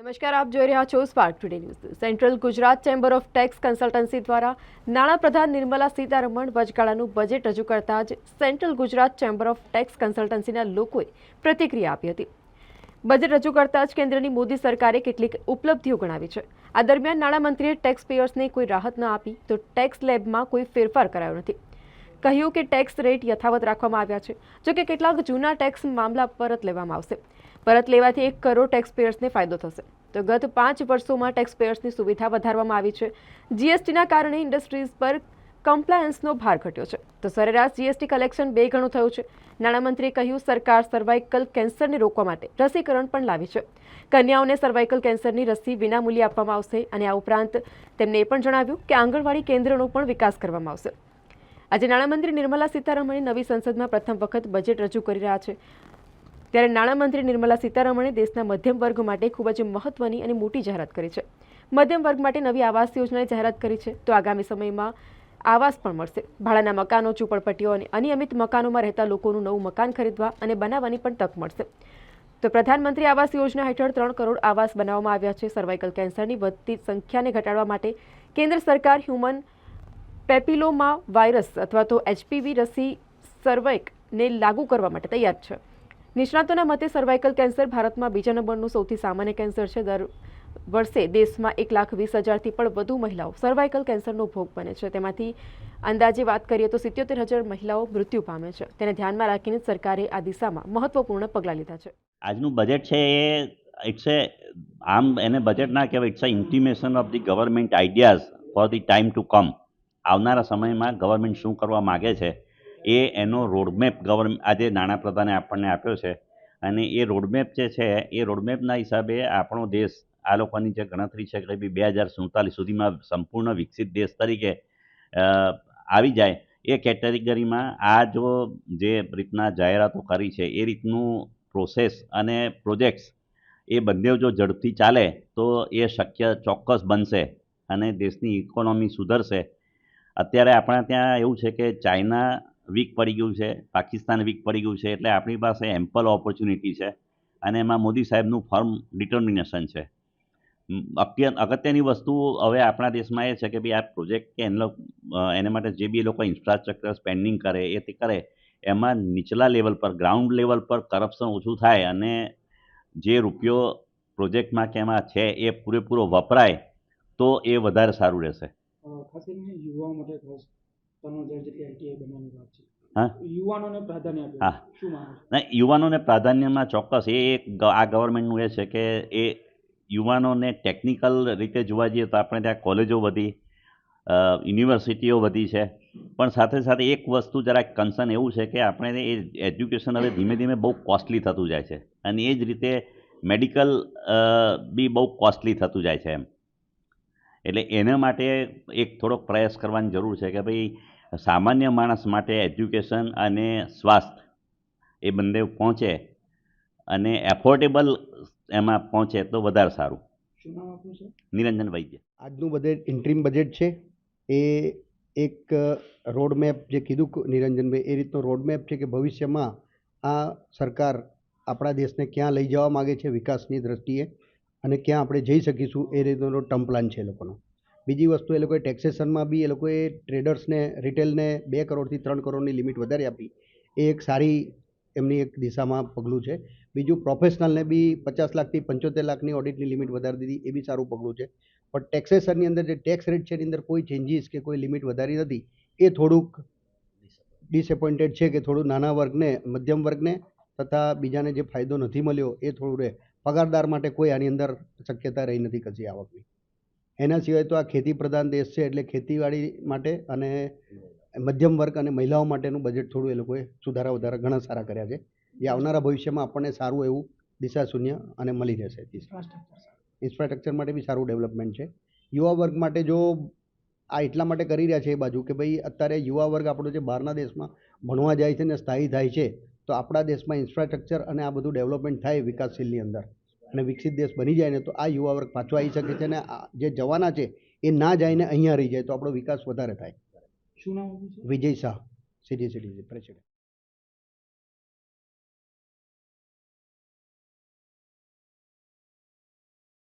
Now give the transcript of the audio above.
નમસ્કાર, આપ જોઈ રહ્યા છો spark today news central Gujarat chamber of tax consultancy દ્વારા નાણાપ્રધાન નિર્મલા સીતારમણ વચગાળાનું બજેટ રજૂ કરતા જ central Gujarat chamber of tax કન્સલ્ટન્સીના લોકોએ પ્રતિક્રિયા આપી હતી. બજેટ રજૂ કરતા જ કેન્દ્રની મોદી સરકારે કેટલીક ઉપલબ્ધિઓ ગણાવી છે. આ દરમિયાન નાણામંત્રીએ ટેક્સ પેયર્સને કોઈ રાહત ન આપી તો ટેક્સ લેબમાં કોઈ ફેરફાર કરાયો નથી. કહ્યું કે ટેક્સ રેટ યથાવત રાખવામાં આવ્યા છે, જોકે કેટલાક જૂના ટેક્સ મામલા પરત લેવામાં આવશે. પરત લેવાથી એક કરોડ ટેક્સપેયર્સને ફાયદો થશે. તો ગત પાંચ વર્ષોમાં ટેક્સપેયર્સની સુવિધા વધારવામાં આવી છે. જીએસટીના કારણે ઇન્ડસ્ટ્રીઝ પર કમ્પ્લાયન્સનો ભાર ઘટ્યો છે. તો સરેરાશ જીએસટી કલેક્શન બે ગણું થયું છે. નાણામંત્રીએ કહ્યું, સરકાર સર્વાઇકલ કેન્સરને રોકવા માટે રસીકરણ પણ લાવી છે. કન્યાઓને સર્વાઇકલ કેન્સરની રસી વિનામૂલ્યે આપવામાં આવશે અને આ ઉપરાંત તેમને એ પણ જણાવ્યું કે આંગણવાડી કેન્દ્રનો પણ વિકાસ કરવામાં આવશે. આજે નાણામંત્રી નિર્મલા સીતારમણે નવી સંસદમાં પ્રથમ વખત બજેટ રજૂ કરી રહ્યા છે. ત્યારે નાણામંત્રી નિર્મલા સીતારમણે દેશના મધ્યમ વર્ગ માટે ખૂબ જ મહત્વની અને મોટી જાહેરાત કરી છે. મધ્યમ વર્ગ માટે નવી આવાસ યોજનાની જાહેરાત કરી છે. તો આગામી સમયમાં આવાસ પણ મળશે. ભાડાના મકાનો ઝૂંપડપટ્ટીઓ અને અનિયમિત મકાનોમાં રહેતા લોકોનું નવું મકાન ખરીદવા અને બનાવવાની પણ તક મળશે. તો પ્રધાનમંત્રી આવાસ યોજના હેઠળ ત્રણ કરોડ આવાસ બનાવવામાં આવ્યા છે. સર્વાઇકલ કેન્સરની વધતી સંખ્યાને ઘટાડવા માટે કેન્દ્ર સરકાર હ્યુમન પેપિલોમા વાયરસ અથવા તો એચપીવી રસી સર્વાઇકને લાગુ કરવા માટે તૈયાર છે. નિષ્ણાતોના મતે સર્વાઇકલ કેન્સર ભારતમાં બીજા નંબરનું સૌથી સામાન્ય કેન્સર છે. દર વર્ષે દેશમાં એક લાખ વીસ હજારથી પણ વધુ મહિલાઓ સર્વાઇકલ કેન્સરનો ભોગ બને છે. તેમાંથી અંદાજે વાત કરીએ તો સિત્યોતેર હજાર મહિલાઓ મૃત્યુ પામે છે. તેને ધ્યાનમાં રાખીને સરકારે આ દિશામાં મહત્વપૂર્ણ પગલાં લીધા છે. આજનું બજેટ છે એ ઇટ્સ એ આમ એને બજેટ ના કહેવાય it's a intimation of the government ideas for the time to come આવનારા સમયમાં ગવર્મેન્ટ શું કરવા માગે છે એ એનો રોડમેપ ગવર્મેન્ટ આજે નાણાપ્રધાને આપણને આપ્યો છે. અને એ રોડમેપ જે છે, એ રોડમેપના હિસાબે આપણો દેશ, આ લોકોની જે ગણતરી છે કે બે હજાર સુડતાલીસ સુધીમાં સંપૂર્ણ વિકસિત દેશ તરીકે આવી જાય, એ કેટેગરીમાં આ જો જે રીતના જાહેરાતો કરી છે, એ રીતનું પ્રોસેસ અને પ્રોજેક્ટ્સ એ બંને જો ઝડપથી ચાલે, તો એ શક્ય ચોક્કસ બનશે અને દેશની ઇકોનોમી સુધરશે. અત્યારે આપણા ત્યાં એવું છે કે ચાઇના વીક પડી ગયું છે, પાકિસ્તાન વીક પડી ગયું છે, એટલે આપણી પાસે એમ્પલ ઓપોર્ચ્યુનિટી છે અને એમાં મોદી સાહેબનું ફર્મ ડિટર્મિનેશન છે. અત્યંત અગત્યની વસ્તુ હવે આપણા દેશમાં એ છે કે ભાઈ આ પ્રોજેક્ટ કે એનો, એના માટે જે બી લોકો ઇન્ફ્રાસ્ટ્રક્ચર સ્પેન્ડિંગ કરે, એ તે કરે, એમાં નીચલા લેવલ પર ગ્રાઉન્ડ લેવલ પર કરપ્શન ઓછું થાય અને જે રૂપિયો પ્રોજેક્ટમાં કે એમાં છે એ પૂરેપૂરો વપરાય, તો એ વધારે સારું રહેશે. યુવાઓ માટે ખાસ હા. ને યુવાનોને પ્રાધાન્યમાં ચોક્કસ એ એક આ ગવર્મેન્ટનું એ છે કે એ યુવાનોને ટેકનિકલ રીતે જોવા જઈએ તો આપણે ત્યાં કોલેજો વધી યુનિવર્સિટીઓ વધી છે. પણ સાથે સાથે એક વસ્તુ જરાક કન્સર્ન એવું છે કે આપણે એ એજ્યુકેશન હવે ધીમે ધીમે બહુ કોસ્ટલી થતું જાય છે. અને એ જ રીતે મેડિકલ બી બહુ કોસ્ટલી થતું જાય છે એમ. એટલે એના માટે એક થોડોક પ્રયાસ કરવાની જરૂર છે કે ભાઈ સામાન્ય માણસ માટે એજ્યુકેશન અને સ્વાસ્થ્ય એ બંને પહોંચે અને એફોર્ડેબલ એમાં પહોંચે તો વધારે સારું. શું નામ આપનું છે? નિરંજન વૈદ્ય. આજનું બજેટ ઇન્ટ્રીમ બજેટ છે. એ એક રોડમેપ જે કીધું નિરંજનભાઈ એ રીતનો રોડમેપ છે કે ભવિષ્યમાં આ સરકાર આપણા દેશને ક્યાં લઈ જવા માગે છે વિકાસની દ્રષ્ટિએ અને ક્યાં આપણે જઈ શકીશું એ રીતનો ટર્મ પ્લાન છે એ લોકોનો. બીજી વસ્તુ, એ લોકોએ ટેક્સેશનમાં બી એ લોકોએ ટ્રેડર્સને રિટેલને બે કરોડથી ત્રણ કરોડની લિમિટ વધારી આપી. એ એક સારી એમની એક દિશામાં પગલું છે. બીજું પ્રોફેશનલને બી પચાસ લાખથી પંચોતેર લાખની ઓડિટની લિમિટ વધારી દીધી, એ બી સારું પગલું છે. પણ ટેક્સેશનની અંદર, જે ટેક્સ રેટ છે એની અંદર કોઈ ચેન્જીસ કે કોઈ લિમિટ વધારી નથી, એ થોડુંક ડિસએપોઇન્ટેડ છે કે થોડું નાના વર્ગને, મધ્યમ વર્ગને તથા બીજાને જે ફાયદો નથી મળ્યો, એ થોડું રહે. પગારદાર માટે કોઈ આની અંદર શક્યતા રહી નથી કશી આવકની. એના સિવાય તો આ ખેતી પ્રધાન દેશ છે એટલે ખેતીવાડી માટે અને મધ્યમ વર્ગ અને મહિલાઓ માટેનું બજેટ થોડું એ લોકોએ સુધારા વધારા ઘણા સારા કર્યા છે. જે આવનારા ભવિષ્યમાં આપણને સારું એવું દિશા શૂન્ય અને મળી જશે ઇન્ફ્રાસ્ટ્રક્ચર ઇન્ફ્રાસ્ટ્રક્ચર માટે બી સારું ડેવલપમેન્ટ છે. યુવા વર્ગ માટે જો આ એટલા માટે કરી રહ્યા છે એ બાજુ કે ભાઈ અત્યારે યુવા વર્ગ આપણો જે બહારના દેશમાં ભણવા જાય છે ને સ્થાયી થાય છે તો આપણા દેશમાં ઇન્ફ્રાસ્ટ્રક્ચર અને આ બધું ડેવલપમેન્ટ થાય વિકાસશીલની અંદર. અને વિકસિત દેશ બની જાય ને તો આ યુવા વર્ગ પાછો આવી શકે છે અને આ જે જવાના છે એ ના જઈને અહીંયા રહી જાય તો આપણો વિકાસ વધારે થાય. શું નામ Vijay Shah city city president